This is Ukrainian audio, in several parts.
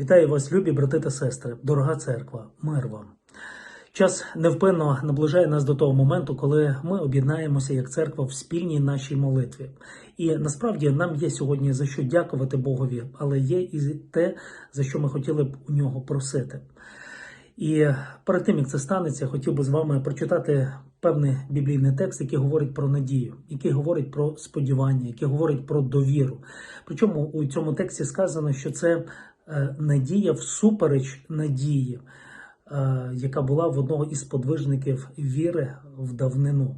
Вітаю вас, любі брати та сестри, дорога церква, мир вам. Час невпинно наближає нас до того моменту, коли ми об'єднаємося як церква в спільній нашій молитві. І насправді нам є сьогодні за що дякувати Богові, але є і те, за що ми хотіли б у нього просити. І перед тим як це станеться, я хотів би з вами прочитати певний біблійний текст, який говорить про надію, який говорить про сподівання, який говорить про довіру. Причому у цьому тексті сказано, що це надія всупереч надії, е, яка була в одного із подвижників віри в давнину.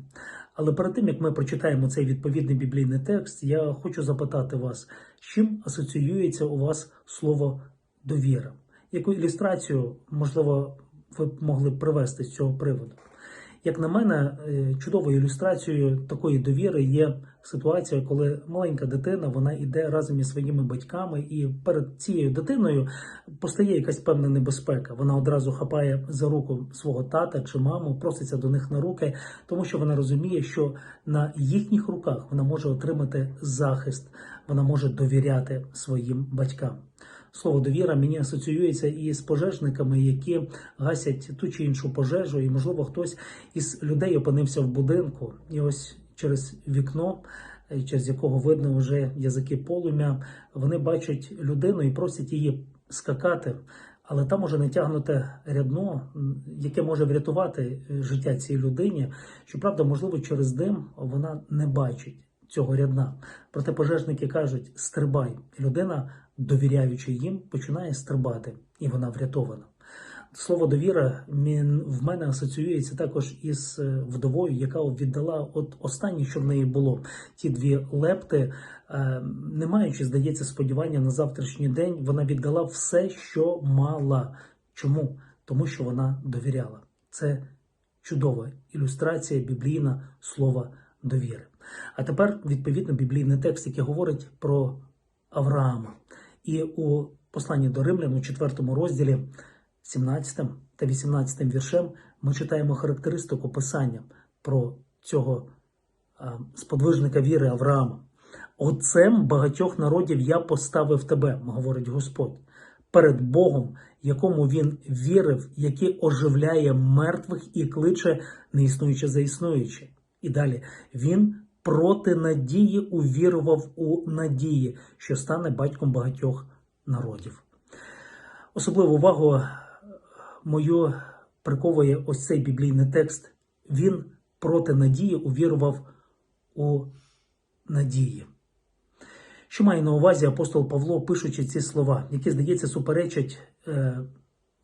Але перед тим як ми прочитаємо цей відповідний біблійний текст, я хочу запитати вас, з чим асоціюється у вас слово довіра? Яку ілюстрацію, можливо, ви б могли привести з цього приводу? Як на мене, е, чудовою ілюстрацією такої довіри є ситуація, коли маленька дитина вона йде разом із своїми батьками, і перед цією дитиною постає якась певна небезпека. Вона одразу хапає за руку свого тата чи маму, проситься до них на руки, тому що вона розуміє, що на їхніх руках вона може отримати захист, вона може довіряти своїм батькам. Слово довіра мені асоціюється і з пожежниками, які гасять ту чи іншу пожежу, і, можливо, хтось із людей опинився в будинку, і ось через вікно, е, через якого видно вже язики полум'я, вони бачать людину і просять її скакати. Але там уже натягнуте рядно, яке може врятувати е, життя цій людині. Щоправда, можливо, через дим вона не бачить цього рядна. Проте пожежники кажуть: стрибай. Людина, довіряючи їм, починає стрибати, і вона врятована. Слово довіра в мене асоціюється також із е, вдовою, яка віддала от останнє, що в неї було. Ті дві лепти, е, не маючи, здається, сподівання на завтрашній день, вона віддала все, що мала. Чому? Тому що вона довіряла. Це чудова ілюстрація біблійна слова довіри. А тепер відповідно біблійний текст, який говорить про Авраама. І у посланні до Римлян у 4 розділі, 17 та 18 віршем, ми читаємо характеристику писання про цього сподвижника віри Авраама. Отцем багатьох народів я поставив тебе, говорить Господь, перед Богом, якому він вірив, який оживляє мертвих і кличе неіснуюче за існуюче. І далі він проти надії увірував у надії, що стане батьком багатьох народів. Особливу увагу мою приковує ось цей біблійний текст. Він проти надії увірував у надії. Що має на увазі апостол Павло, пишучи ці слова, які, здається, суперечать е,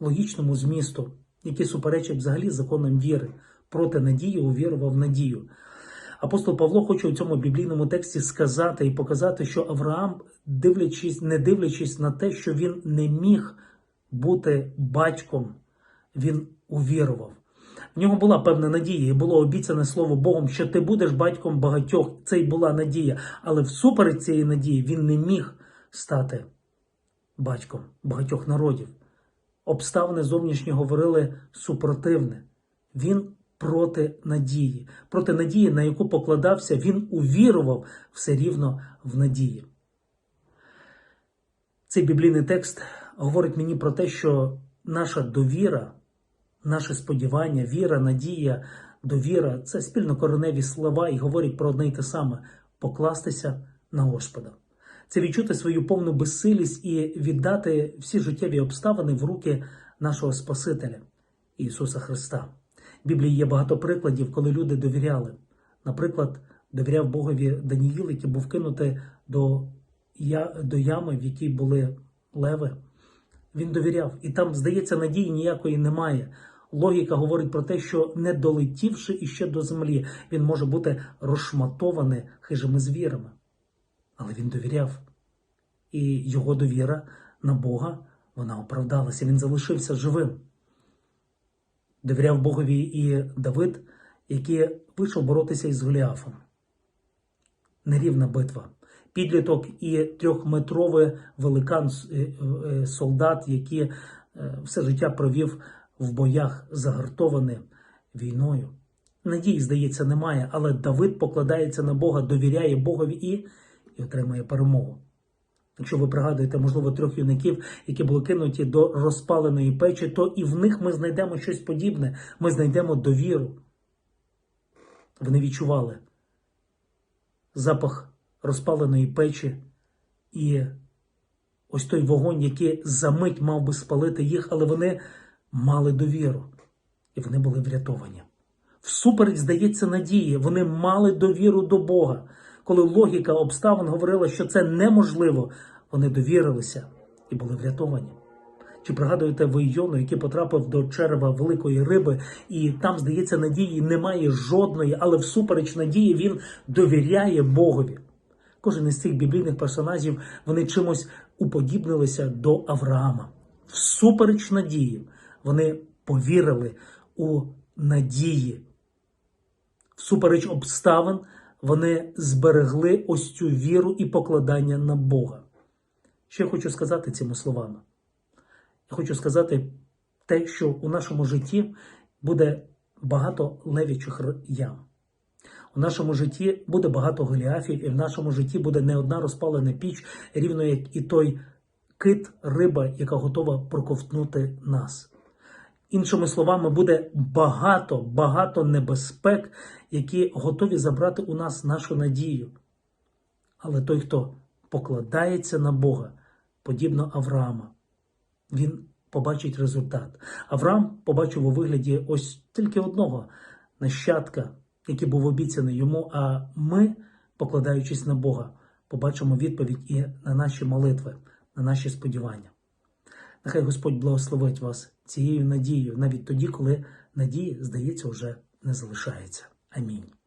логічному змісту, які суперечать взагалі законам віри. Проти надії увірував надію. Апостол Павло хоче у цьому біблійному тексті сказати і показати, що Авраам, дивлячись, не дивлячись на те, що він не міг бути батьком, він увірував. В нього була певна надія, і було обіцяне слово Богом, що ти будеш батьком багатьох. Це й була надія. Але всупереч цієї надії він не міг стати батьком багатьох народів. Обставини зовнішні говорили супротивне. Він проти надії, проти надії, на яку покладався, він увірував все рівно в надії. Цей біблійний текст говорить мені про те, що наша довіра, наше сподівання, віра, надія, довіра це спільнокореневі слова і говорять про одне й те саме покластися на Господа. Це відчути свою повну безсилість і віддати всі життєві обставини в руки нашого Спасителя Ісуса Христа. В Біблії є багато прикладів, коли люди довіряли. Наприклад, довіряв Богові Даніїл, який був кинутий до, я, до ями, в якій були леви. Він довіряв. І там, здається, надії ніякої немає. Логіка говорить про те, що не долетівши іще до землі, він може бути розшматований хижими звірами. Але він довіряв. І його довіра на Бога вона оправдалася. Він залишився живим. Довіряв Богові і Давид, який вийшов боротися із Голіафом. Нерівна битва. Підліток і трьохметровий великан е, е, солдат, який е, все життя провів в боях, загартований війною. Надії, здається, немає, але Давид покладається на Бога, довіряє Богові і, і отримує перемогу. Якщо ви пригадуєте, можливо, трьох юнаків, які були кинуті до розпаленої печі, то і в них ми знайдемо щось подібне. Ми знайдемо довіру. Вони відчували запах розпаленої печі і ось той вогонь, який за мить мав би спалити їх, але вони мали довіру. І вони були врятовані. Всупереч, здається, надії, вони мали довіру до Бога. Коли логіка обставин говорила, що це неможливо, вони довірилися і були врятовані. Чи пригадуєте ви Йону, який потрапив до черева великої риби, і там, здається, надії немає жодної, але всупереч надії він довіряє Богові. Кожен із цих біблійних персонажів вони чимось уподібнилися до Авраама. Всупереч надії вони повірили у надії. Всупереч обставин вони зберегли ось цю віру і покладання на Бога. Що я хочу сказати цими словами? Я хочу сказати те, що у нашому житті буде багато левічих ям. У нашому житті буде багато голіафів, і в нашому житті буде не одна розпалена піч, рівно як і той кит, риба, яка готова проковтнути нас. Іншими словами, буде багато, багато небезпек, які готові забрати у нас нашу надію. Але той, хто покладається на Бога, подібно Авраама, він побачить результат. Авраам побачив у вигляді ось тільки одного нащадка, який був обіцяний йому. А ми, покладаючись на Бога, побачимо відповідь і на наші молитви, на наші сподівання. Нехай Господь благословить вас цією надією, навіть тоді, коли надії, здається, вже не залишається. Амінь.